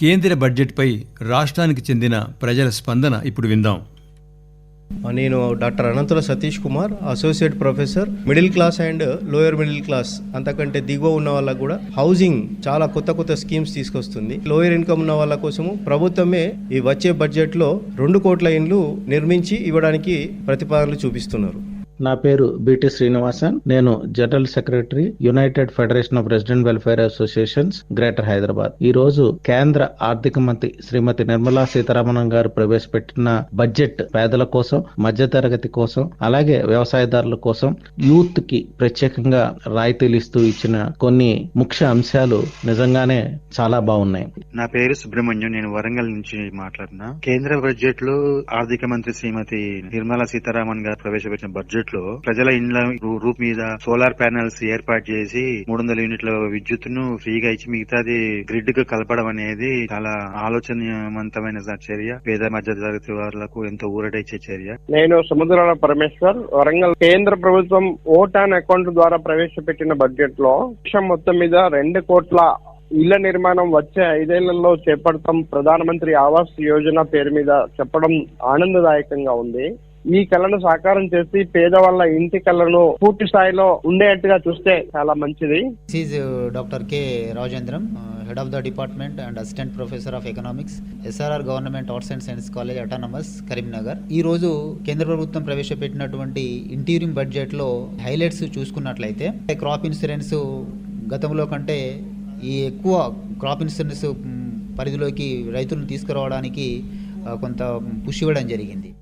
కేంద్ర బడ్జెట్పై రాష్ట్రానికి చెందిన ప్రజల స్పందన ఇప్పుడు విందాం. నేను doctor Ananthula Satish Kumar associate professor middle class and lower middle class. అంతకంటే దిగువ ఉన్న వాళ్ళకు కూడా హౌసింగ్ చాలా కొత్త కొత్త స్కీమ్స్ తీసుకొస్తుంది. లోయర్ ఇన్కమ్ ఉన్న వాళ్ళ కోసము ప్రభుత్వమే ఈ వచ్చే బడ్జెట్లో రెండు కోట్ల ఇండ్లు నిర్మించి ఇవ్వడానికి ప్రతిపాదనలు చూపిస్తున్నారు. నా పేరు బిటి శ్రీనివాసన్. నేను general secretary united federation of resident welfare associations greater Hyderabad. ఈ రోజు కేంద్ర ఆర్థిక మంత్రి శ్రీమతి నిర్మలా సీతారామన్ గారు ప్రవేశపెట్టిన బడ్జెట్ పేదల కోసం మధ్యతరగతి కోసం అలాగే వ్యవసాయదారుల కోసం యూత్కి ప్రత్యేకంగా రాయితీలు ఇస్తూ ఇచ్చిన కొన్ని ముఖ్య అంశాలు నిజంగానే చాలా బాగున్నాయి. నా పేరు సుబ్రహ్మణ్యం. నేను వరంగల్ నుంచి మాట్లాడినా కేంద్ర బడ్జెట్లో ఆర్థిక మంత్రి శ్రీమతి నిర్మలా సీతారామన్ గారు ప్రవేశపెట్టిన బడ్జెట్ లో ప్రజల ఇండ్ల రూ- రూప్ మీద సోలార్ ప్యానెల్స్ ఏర్పాటు చేసి మూడు వందల యూనిట్ల విద్యుత్తును ఫ్రీగా ఇచ్చి మిగతాది గ్రిడ్కు కలపడం అనేది చాలా ఆలోచనవంతమైన చర్య. పేద మధ్య తరగతి వాళ్ళకు ఎంతో ఊరటైచ్చే చర్య. నేను సముద్రాల పరమేశ్వర్ వరంగల్ కేంద్ర ప్రభుత్వం ఓటాన్ అకౌంట్ ద్వారా ప్రవేశపెట్టిన బడ్జెట్లో మొత్తం మీద రెండు కోట్ల ఇళ్ళ నిర్మాణం వచ్చే ఐదేళ్ళలో చేపడతాం ప్రధానమంత్రి ఆవాస్ యోజన పేరు మీద చెప్పడం ఆనందదాయకంగా ఉంది. ఈ కళను సాకారం చేసి పేదవాళ్ళ ఇంటి కళను పూర్తి స్థాయిలో ఉండేట్టుగా చూస్తే చాలా మంచిది. Doctor K Rajendram head of the department and assistant professor of economics SRR government arts and science college autonomous Karimnagar ఈ రోజు కేంద్ర ప్రభుత్వం ప్రవేశపెట్టినటువంటి ఇంటీరియం బడ్జెట్లో హైలైట్స్ చూసుకున్నట్లయితే క్రాప్ ఇన్సూరెన్స్ గతంలో కంటే ఈ ఎక్కువ క్రాప్ ఇన్సూరెన్స్ పరిధిలోకి రైతులను తీసుకురావడానికి uh, కొంత పుష్ ఇవ్వడం జరిగింది.